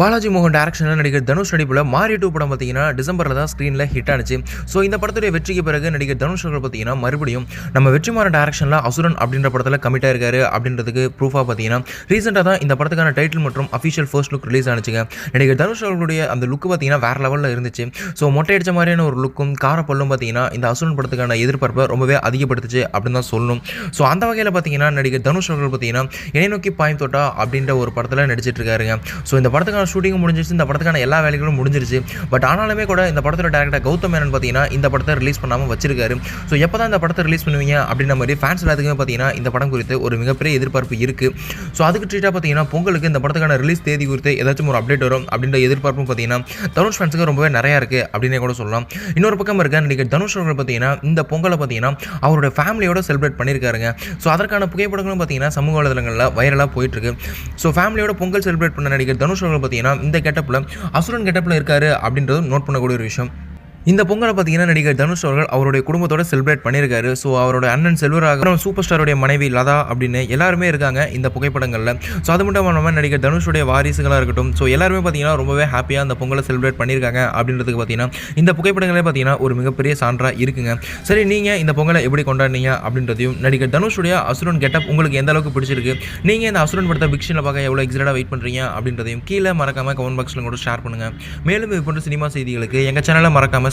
பாலாஜி மோகன் டேரக்ஷனில் நடிகர் தனுஷ் நடிப்பில் மாரி டூ படம் பார்த்தீங்கன்னா டிசம்பரில் தான் ஸ்க்ரீனில் ஹிட் ஆனிச்சு. ஸோ இந்த படத்துடைய வெற்றிக்கு பிறகு நடிகர் தனுஷ் அவர்கள் பார்த்தீங்கன்னா மறுபடியும் நம்ம வெற்றிமாறன் டேரக்ஷனில் அசுரன் அப்படின்ற படத்தில் கமிட்டாக இருக்காரு அப்படின்றதுக்கு ப்ரூஃபாக பார்த்தீங்கன்னா ரீசெண்டாக தான் இந்த படத்துக்கான டைட்டில் மற்றும் அஃபிஷியல் ஃபர்ஸ்ட் லுக் ரிலீஸ் ஆனிச்சுங்க. நடிகர் தனுஷ் அவர்களுடைய அந்த லுக்கு பார்த்தீங்கன்னா வேறு லெவலில் இருந்துச்சு. ஸோ மொட்டை அடிச்ச மாதிரியான ஒரு லுக்கும் காரப்பல்லும் பார்த்தீங்கன்னா இந்த அசுரன் படத்துக்கான எதிர்பார்ப்பை ரொம்பவே அதிகப்படுத்துச்சு அப்படின்னு தான் சொல்லணும். ஸோ அந்த வகையில் பார்த்தீங்கன்னா நடிகர் தனுஷ் அவர்கள் பார்த்தீங்கன்னா இணை நோக்கி பாயம் தோட்டா அப்படின்ற ஒரு படத்தில் நடிச்சிட்டு இருக்காருங்க. ஸோ இந்த படத்துக்கான ஷூட்டிங்கும் முடிஞ்சிருச்சு. இந்த படத்துக்கான எல்லா வேலைகளும் முடிஞ்சிருச்சு. பட் ஆனாலுமே கூட இந்த படத்தோட டேரக்டர் கௌதம் மேனன் பார்த்தீங்கன்னா இந்த படத்தை ரிலீஸ் பண்ணாமல் வச்சிருக்காரு. ஸோ எப்போ தான் இந்த படத்தை ரிலீஸ் பண்ணுவீங்க அப்படின்ற மாதிரி ஃபேன்ஸ் எல்லாத்துக்குமே பார்த்தீங்கன்னா இந்த படம் குறித்து ஒரு மிகப்பெரிய எதிர்பார்ப்பு இருக்குது ஸோ அதுக்கு ட்ரீட்டாக பார்த்தீங்கன்னா பொங்கலுக்கு இந்த படத்துக்கான ரிலீஸ் தேதி குறித்து ஏதாச்சும் ஒரு அப்டேட் வரும் அப்படின்ற எதிர்பார்ப்பும் பார்த்தீங்கன்னா தனுஷ் ஃபேன்ஸுக்கு ரொம்பவே நிறையா இருக்குது அப்படின்னே கூட சொல்லலாம். இன்னொரு பக்கம் இருக்க நடிகர் தனுஷ் அவர்கள் பார்த்தீங்கன்னா இந்த பொங்கலை பார்த்தீங்கன்னா அவரோட ஃபேமிலியோட செலிப்ரேட் பண்ணியிருக்காருங்க. ஸோ அதற்கான புகைப்படங்களும் பார்த்தீங்கன்னா சமூக வலைதளங்களில் வைரலாக போயிட்டுருக்கு ஸோ ஃபேமிலியோட பொங்கல் செலிப்ரேட் பண்ண நடிகர் தனுஷ் அவர்கள் பார்த்தீங்கன்னா இந்த கெட்டப்பில் அசுரன் கெட்டப்பில் இருக்காரு அப்படின்றதும் நோட் பண்ணக்கூடிய ஒரு விஷயம். இந்த பொங்கலை பார்த்தீங்கன்னா நடிகர் தனுஷ் அவர்கள் அவருடைய குடும்பத்தோட செலிப்ரேட் பண்ணியிருக்காரு. ஸோ அவரோட அண்ணன் செல்வராக சூப்பர் ஸ்டாருடைய மனைவி லதா அப்படின்னு எல்லாருமே இருக்காங்க இந்த புகைப்படங்களில். ஸோ அது மட்டும் இல்லாமல் நடிகர் தனுஷுடைய வாரிசுகளாக இருக்கட்டும். ஸோ எல்லாருமே பார்த்தீங்கன்னா ரொம்பவே ஹாப்பியாக அந்த பொங்கலை செலிப்ரேட் பண்ணியிருக்காங்க அப்படின்றதுக்கு பார்த்தீங்கன்னா இந்த புகைப்படங்களே பார்த்தீங்கன்னா ஒரு மிகப்பெரிய சான்றாக இருக்குங்க. சரி நீங்கள் இந்த பொங்கலை எப்படி கொண்டாடினீங்க அப்படின்றதையும் நடிகர் தனுஷுடைய அசுரன் கெட்டப் உங்களுக்கு எந்த அளவுக்கு பிடிச்சிருக்கு? நீங்கள் இந்த அசுரன் படத்தை பிக்ஷனில் பார்க்க எவ்வளோ எக்ஸைட்டாக வெயிட் பண்ணுறீங்க அப்படின்றதையும் கீழே மறக்காமல் கமெண்ட் பாக்ஸில் கூட ஷேர் பண்ணுங்கள் மேலும் இது போன்ற சினிமா செய்திகளுக்கு எங்கள் சேனலை மறக்காமல்